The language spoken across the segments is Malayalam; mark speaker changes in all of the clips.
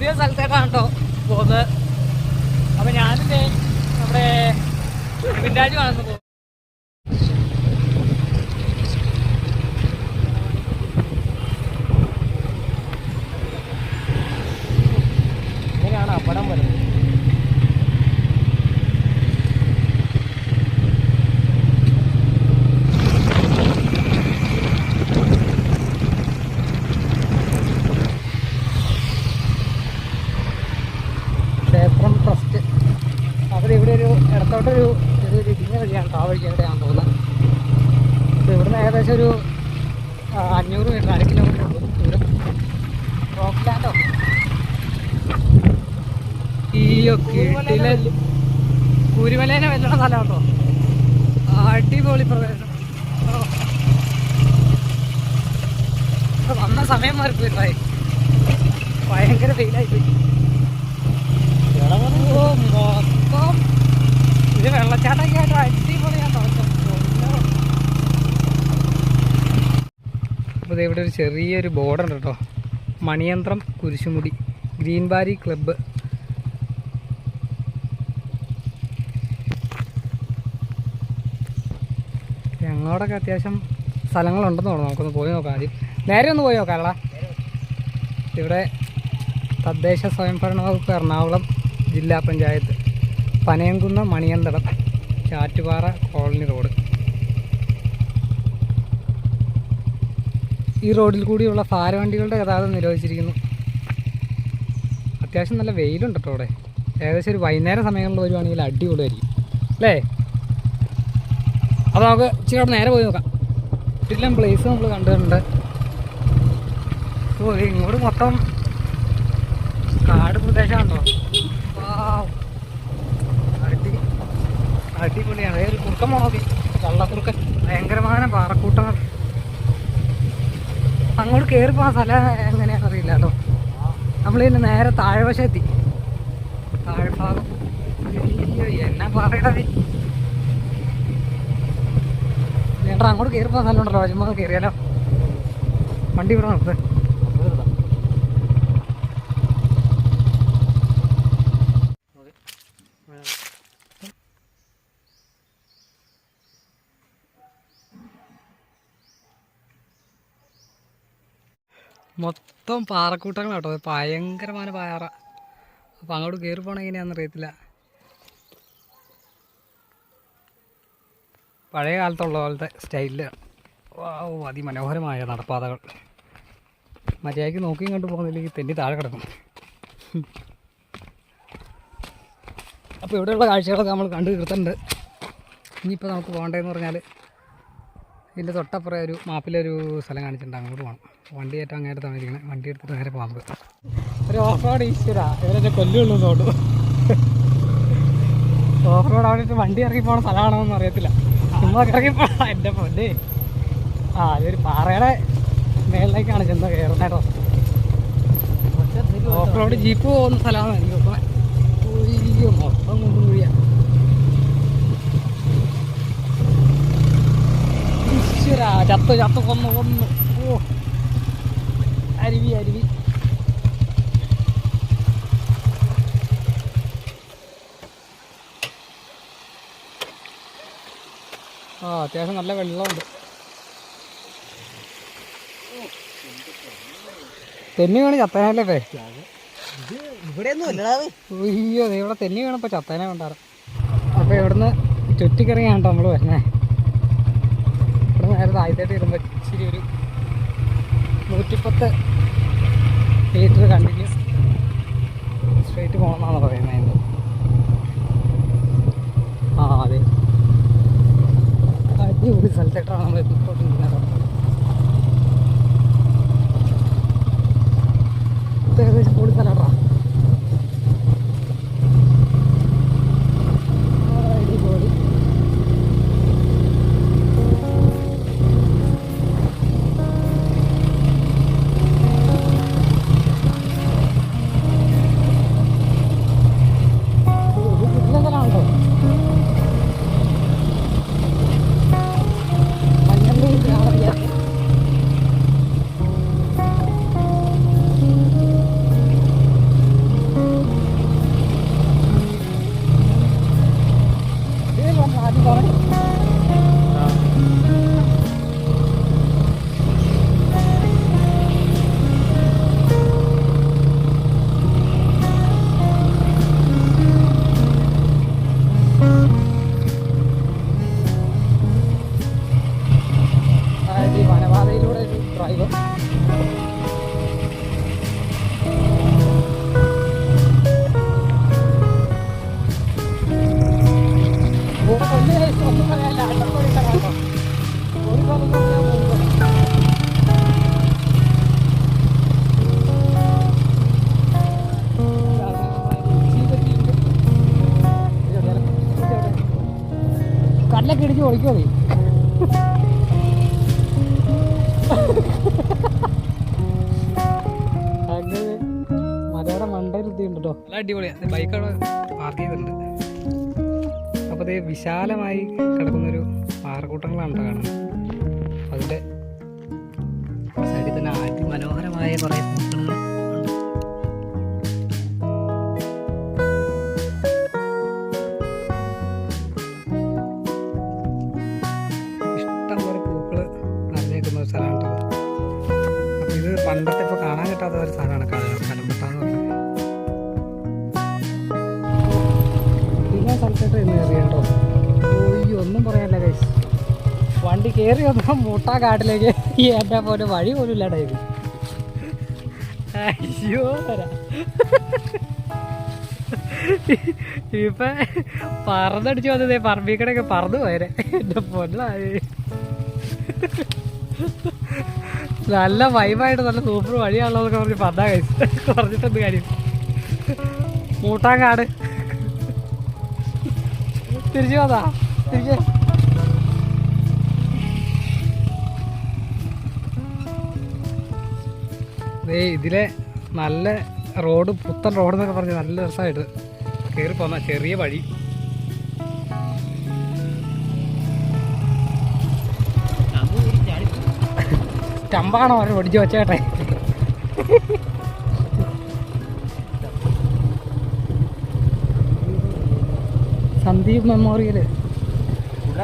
Speaker 1: പുതിയ സ്ഥലത്തേക്കാണ് കേട്ടോ പോകുന്നത്. അപ്പൊ ഞാനിത് നമ്മുടെ വിൻഡാജ് കാണുന്നു പോകും
Speaker 2: ഇങ്ങനെയാണ് അപകടം വരുന്നത്
Speaker 1: ക്ഷേത്രം ട്രസ്റ്റ് അവർ ഇവിടെ ഒരു ഇടത്തോട്ടൊരു ഒരു ഇടിഞ്ഞ വഴിയാണ് ആ വഴിക്ക് എവിടെയാണെന്ന് തോന്നുന്നത് അപ്പോൾ ഇവിടുന്ന് ഏകദേശം ഒരു ആ, അഞ്ഞൂറ് മീറ്റർ അര കിലോമീറ്റർ ഉണ്ട് ദൂരം റോക്ക് ലാൻഡോ ഈ കിട്ടിലെ കൂരിമലേനെ വെല്ലണ സ്ഥലം കേട്ടോ അടിപൊളി പ്രദേശം. വന്ന സമയം മാറിപ്പോയി ഭയങ്കര ഫെയിലായി പോയി ഓ മൊത്തം ഇത് വെള്ളച്ചാട്ടമൊക്കെ ആയിട്ട് അടിപൊളിയാണ് അപ്പോൾ ഇവിടെ ഒരു ചെറിയൊരു ബോർഡുണ്ട് കേട്ടോ. മണിയന്ത്രം കുരിശുമുടി. Green berry club. ഞങ്ങളോടൊക്കെ അത്യാവശ്യം സ്ഥലങ്ങളുണ്ടെന്ന് തോന്നുന്നു. നമുക്കൊന്ന് പോയി നോക്കാം ആദ്യം. നേരെ ഒന്ന് പോയി നോക്കാം അല്ല ഇവിടെ തദ്ദേശ സ്വയംഭരണ വകുപ്പ് എറണാകുളം ജില്ലാ പഞ്ചായത്ത് പനയംകുന്ന് മണിയന്തടം ചാറ്റുപാറ കോളനി റോഡ്. ഈ റോഡിൽ കൂടിയുള്ള ഭാരവണ്ടികളുടെ ഗതാഗതം നിരോധിച്ചിരിക്കുന്നു. അത്യാവശ്യം നല്ല വെയിലുണ്ട് കേട്ടോ അവിടെ. ഏകദേശം ഒരു വൈകുന്നേരം സമയങ്ങളിൽ വരുവാണെങ്കിൽ അടിപൊളിയായിരിക്കും. അല്ലേ? അപ്പോൾ നമുക്ക് ഇച്ചിരി അവിടെ നേരെ പോയി നോക്കാം. ഇതെല്ലാം പ്ലേസ് നമ്മൾ കണ്ടിട്ടുണ്ട്. ഓ ഇങ്ങോട്ട് മൊത്തം കാട് പ്രദേശമാണോ അടി അടിപൊളിയാണ്. അതായത് കുറുക്കൻ പോണോ കള്ളക്കുറുക്കൻ. ഭയങ്കരമായ പാറക്കൂട്ടങ്ങൾ അങ്ങോട്ട് കയറി പോകാൻ സ്ഥലം എങ്ങനെയാണെന്ന് അറിയില്ല കേട്ടോ. നമ്മൾ ഇതിന് നേരെ താഴ്വശമെത്തി താഴ്ഭാഗം. ഭാഗം എന്നാ പറയണത് ചേട്ടാ അങ്ങോട്ട് കയറി പോകാൻ സ്ഥലം ഉണ്ടല്ലോ ചുമ്മാ കയറിയാലോ? വണ്ടി ഇവിടെ നിർത്ത്. മൊത്തം പാറക്കൂട്ടങ്ങളാട്ടോ. ഭയങ്കരമായ പാറ. അപ്പം അങ്ങോട്ട് കയറി പോകണം എങ്ങനെയാണെന്ന് അറിയത്തില്ല. പഴയ കാലത്തുള്ള പോലത്തെ സ്റ്റൈലിൽ അതിമനോഹരമായ നടപ്പാതകൾ. മര്യാദയ്ക്ക് നോക്കി കണ്ടു പോകുന്നില്ലെങ്കിൽ തെന്നി താഴെ കിടക്കും. അപ്പോൾ ഇവിടെയുള്ള കാഴ്ചകളൊക്കെ നമ്മൾ കണ്ടു തീർത്തിട്ടുണ്ട്. ഇനിയിപ്പോൾ നമുക്ക് പോകേണ്ടതെന്ന് പറഞ്ഞാൽ ഇതിന്റെ തൊട്ടപ്പുറം ഒരു മാപ്പിലൊരു സ്ഥലം കാണിച്ചിട്ടുണ്ട്. അങ്ങോട്ട് പോകണം വണ്ടി ഏറ്റവും അങ്ങേരെ തന്നിരിക്കണേ വണ്ടി എടുത്തിട്ട് നേരെ പോകാം ഒരു ഓഫ് റോഡ് ഈശ്വരാ. ഇവരെ കൊല്ലുള്ളൂ തോട്ടു ഓഫ് റോഡ് അവിടെ വണ്ടി ഇറങ്ങി പോകുന്ന സ്ഥലമാണോ എന്ന് അറിയത്തില്ല ചുമ്മാ കറങ്ങിപ്പോ എന്റെ പൊന്നെ. ആ അതൊരു പാറയുടെ മേളിലേക്കാണ് ചെന്ന് കയറുന്നേട്ടോ ഓഫ് റോഡ് ജീപ്പ് പോകുന്ന സ്ഥലമാണ് എനിക്ക് തോന്നുന്നത് മൊത്തം കൊണ്ടും കുഴിയാ ഈശ്വരാ ചത്ത് ചത്ത് കൊന്നു കൊന്നു. ഓ അരുവി അരുവി. ആ അത്യാവശ്യം നല്ല വെള്ളമുണ്ട്. തെന്നി വീണ് ചത്തനല്ലേ പേ അയ്യോ ഇവിടെ തെന്നി വീണപ്പോൾ ചത്തനെ കൊണ്ടാറ് അപ്പോൾ ഇവിടുന്ന് ചുറ്റിക്കറങ്ങിയാണ് നമ്മൾ വരുന്നത് ഇവിടെ നേരെ താഴത്തേട്ട് വരുമ്പോൾ ഇച്ചിരി ഒരു നൂറ്റിപ്പത്ത് മീറ്റർ കണ്ടിന്യൂസ് സ്ട്രേറ്റ് പോകണമെന്നാണ് പറയുന്നത് അതിന്റെ ആ അതെ അടിപൊളി സ്ഥലത്തേക്കാണ് നമ്മൾ എത്തിക്കൊണ്ടിരിക്കുന്നത്. ഏകദേശം പൊളി പല്ലൊക്കെ ഇടിച്ച് ഒളിക്കോ നീ. മലയുടെ മണ്ടയിൽ എത്തിയിട്ടുണ്ട്? കേട്ടോ നല്ല അടിപൊളിയാണ് ബൈക്ക് അവിടെ പാർക്ക് ചെയ്തിട്ടുണ്ട്. അപ്പോൾ ഇത് വിശാലമായി കിടക്കുന്നൊരു പാറക്കൂട്ടങ്ങളാണ് കേട്ടോ കാണുന്നത്. അതിന്റെ സൈഡിൽ തന്നെ അതിമനോഹരമായ കുറേ പൂക്കൾ കിട്ടാത്ത ഒരു കല- കലമ്പട്ട എന്ന് പറഞ്ഞത് പിന്നെ സ്ഥലത്തേട്ട് ഓയ്യോ ഒന്നും പറയാനില്ല കൈസ് വണ്ടി കയറി വന്നാൽ മൂട്ടാ കാട്ടിലേക്ക് എന്റെ പോലെ വഴി പോലും ഇല്ലാണ്ടായത് അയ്യോ വരാ. ഇപ്പൊ പറന്നടിച്ചു വന്നതേ പറമ്പിക്കടൊക്കെ പറന്നു പോയരെ എന്റെ പൊന്നായി നല്ല വൈബായിട്ട് നല്ല സൂപ്പർ വഴിയാണല്ലോ പറഞ്ഞ് പറഞ്ഞാ കഴിച്ചു പറഞ്ഞിട്ടെന്ത് കാര്യം. മൂട്ടാങ്കാട്. തിരിച്ചു പോതാ തിരിച്ച്. ഏ ഇതിലെ നല്ല റോഡ് പുത്തൻ റോഡ് എന്നൊക്കെ പറഞ്ഞ് നല്ല രസമായിട്ട് കയറി പോന്ന ചെറിയ വഴി. സ്റ്റമ്പാണോ അവരെ ഒടിച്ചു വെച്ചേട്ടെ സന്ദീപ്
Speaker 2: മെമ്മോറിയൽ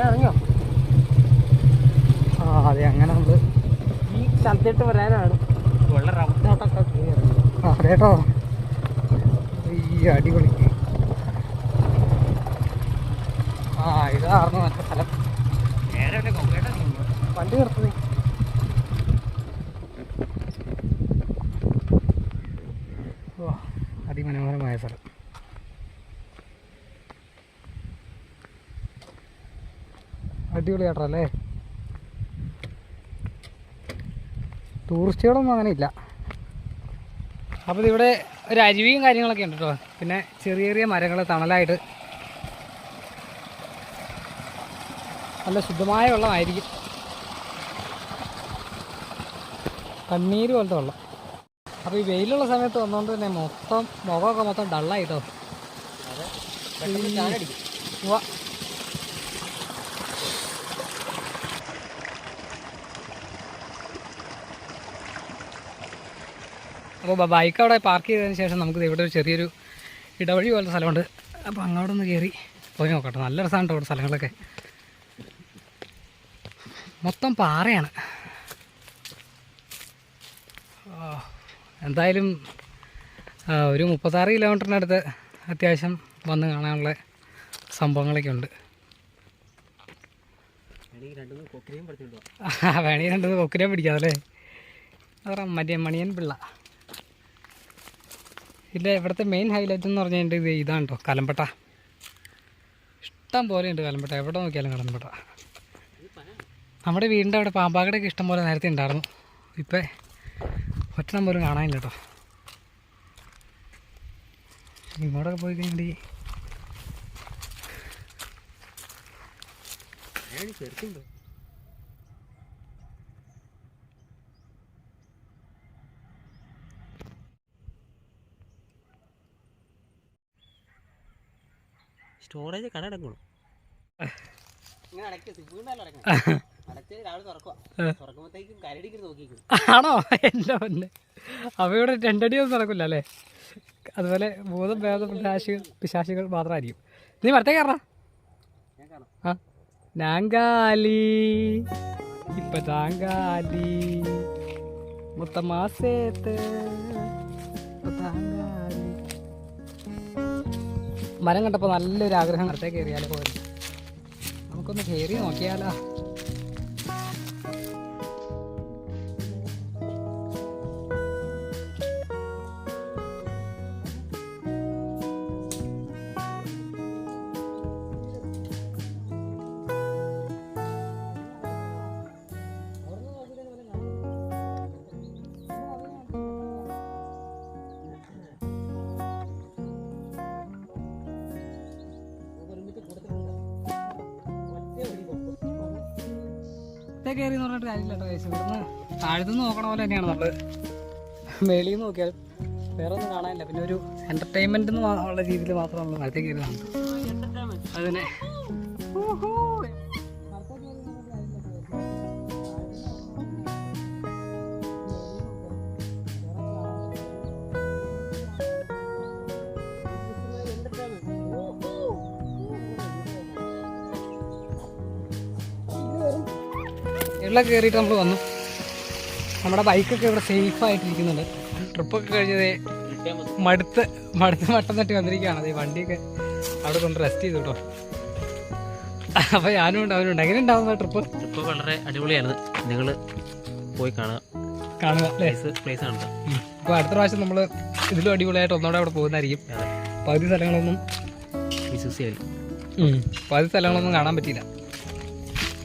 Speaker 2: ഇറങ്ങിയോ
Speaker 1: ആ അതെ അങ്ങനെ നമ്മൾ
Speaker 2: ഈ സ്ഥലത്തിട്ട് വരാനാണ്. അതേട്ടോ
Speaker 1: ആ കേട്ടോ ഈ അടിപൊളി. ആ ഇതാർന്നു മറ്റേ സ്ഥലം. വണ്ടി നിർത്തുന്നേ ഓ അതിമനോഹരമായ സ്ഥലം. അടിപൊളി കേട്ടോ അല്ലേ? ടൂറിസ്റ്റുകളൊന്നും അങ്ങനെ ഇല്ല അപ്പോൾ ഇവിടെ ഒരു അരുവിയും കാര്യങ്ങളൊക്കെ ഉണ്ട് കേട്ടോ പിന്നെ ചെറിയ ചെറിയ മരങ്ങൾ തണലായിട്ട്. നല്ല ശുദ്ധമായ വെള്ളമായിരിക്കും. കണ്ണീര് പോലത്തെ വെള്ളം. അപ്പോൾ ഈ വെയിലുള്ള സമയത്ത് വന്നുകൊണ്ട് തന്നെ മൊത്തം മുഖമൊക്കെ മൊത്തം ഡള്ളായിട്ടോ. അപ്പോൾ ബൈക്ക് അവിടെ പാർക്ക് ചെയ്തതിന് ശേഷം നമുക്ക് ഇവിടെ ഒരു ചെറിയൊരു ഇടവഴി പോലത്തെ സ്ഥലമുണ്ട്. അപ്പോൾ അങ്ങോട്ട് ഒന്ന് കയറി പോയി നോക്കട്ടെ. നല്ല രസമാണ് കേട്ടോ സ്ഥലങ്ങളൊക്കെ. മൊത്തം പാറയാണ്. ആ, എന്തായാലും ഒരു മുപ്പത്താറ് കിലോമീറ്ററിനടുത്ത് അത്യാവശ്യം വന്ന് കാണാനുള്ള സംഭവങ്ങളൊക്കെ ഉണ്ട്.
Speaker 2: രണ്ടുമൂന്ന്
Speaker 1: വേണമെങ്കിൽ രണ്ടത് കൊക്കിനെ പിടിക്കാം അല്ലേ? അതാ മറ്റേ മണിയൻ പിള്ള. ഇല്ല ഇവിടുത്തെ മെയിൻ ഹൈലൈറ്റ് എന്ന് പറഞ്ഞാൽ ഇത് ഇതാണ് കേട്ടോ കലമ്പട്ട. ഇഷ്ടം പോലെ ഉണ്ട് കലമ്പട്ട. എവിടെ നോക്കിയാലും കലമ്പട്ട. നമ്മുടെ വീടിന്റെ അവിടെ പാമ്പാക്കടയൊക്കെ ഇഷ്ടം പോലെ നേരത്തെ ഉണ്ടായിരുന്നു. ഇപ്പം ഒറ്റ പോലും കാണാനില്ല കേട്ടോ ഇങ്ങോട്ടൊക്കെ പോയി
Speaker 2: ചെറുക്കുണ്ടോ സ്റ്റോറേജ് കട അടക്കണം?
Speaker 1: ആണോ? എന്റെ പൊന്നെ അവയുടെ രണ്ടടിയൊന്നും നടക്കില്ല അല്ലേ? അതുപോലെ ഭൂതം ഭേദം പിശാശികൾ പിശാശികൾ മാത്രമായിരിക്കും. നീ വരത്തേ കയറാ ആ. നാങ്കാലി. ഇപ്പൊ താങ്കാലി. മുത്തമാസേത്ത്. മരം കണ്ടപ്പോൾ നല്ലൊരു ആഗ്രഹം നടത്തേ കയറിയാലോ പോയി നമുക്കൊന്ന് കയറി നോക്കിയാലോ? കയറി എന്ന് പറഞ്ഞിട്ട് കാര്യമില്ല കേട്ടോ കേസ് ഇവിടുന്ന് താഴത്തുനിന്ന് നോക്കണ പോലെ തന്നെയാണ് നമ്മൾ മേളിൽ നോക്കിയാൽ വേറെ ഒന്നും കാണാനില്ല. പിന്നെ ഒരു എന്റർടൈൻമെന്റ് എന്ന് ഉള്ള രീതിയിൽ മാത്രം നമ്മൾ മരത്തെ കയറി അതിനെ. ഇവിടെ കയറിയിട്ട് നമ്മൾ വന്നു. നമ്മുടെ ബൈക്കൊക്കെ ഇവിടെ സേഫ് ആയിട്ടിരിക്കുന്നുണ്ട് ട്രിപ്പൊക്കെ കഴിഞ്ഞത് മടുത്ത് മടുത്ത് മട്ടം തട്ടി വന്നിരിക്കുകയാണ്. അതേ വണ്ടിയൊക്കെ അവിടെ കൊണ്ട് റെസ്റ്റ് ചെയ്തു കേട്ടോ അപ്പോൾ ഞാനും ഉണ്ട് അവനുണ്ട് എങ്ങനെ ഉണ്ടാവുന്ന ട്രിപ്പ്?
Speaker 2: ട്രിപ്പ് വളരെ അടിപൊളിയാണ് നിങ്ങൾ പോയി കാണുക.
Speaker 1: കാണുക
Speaker 2: പ്ലേസ് പ്ലേസ് കാണുക.
Speaker 1: അപ്പോൾ അടുത്ത പ്രാവശ്യം നമ്മൾ ഇതിലും അടിപൊളിയായിട്ട് ഒന്നോടെ അവിടെ പോകുന്നതായിരിക്കും. പകുതി സ്ഥലങ്ങളൊന്നും പകുതി സ്ഥലങ്ങളൊന്നും കാണാൻ പറ്റിയില്ല.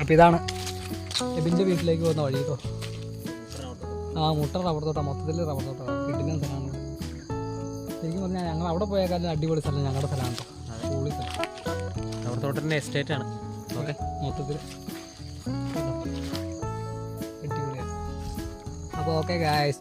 Speaker 1: അപ്പോൾ ഇതാണ് എബിന്റെ വീട്ടിലേക്ക് പോകുന്ന വഴി കേട്ടോ. ആ മുട്ട റബ്ബർ തോട്ടം മൊത്തത്തിൽ റബ്ബർ തോട്ടം. കിട്ടുന്ന സ്ഥലമാണ്. ശരിക്കും പറഞ്ഞാൽ ഞങ്ങൾ അവിടെ പോയേക്കാളും അടിപൊളി സ്ഥലം ഞങ്ങളുടെ സ്ഥലമാണ് കേട്ടോ. അടിപൊളി സ്ഥലം.
Speaker 2: റബ്ബർ തോട്ടത്തിന്റെ എസ്റ്റേറ്റ് ആണ്. ഓക്കെ
Speaker 1: മൊത്തത്തിൽ അടിപൊളിയാണ്. അപ്പോൾ ഓക്കെ ഗായ്സ്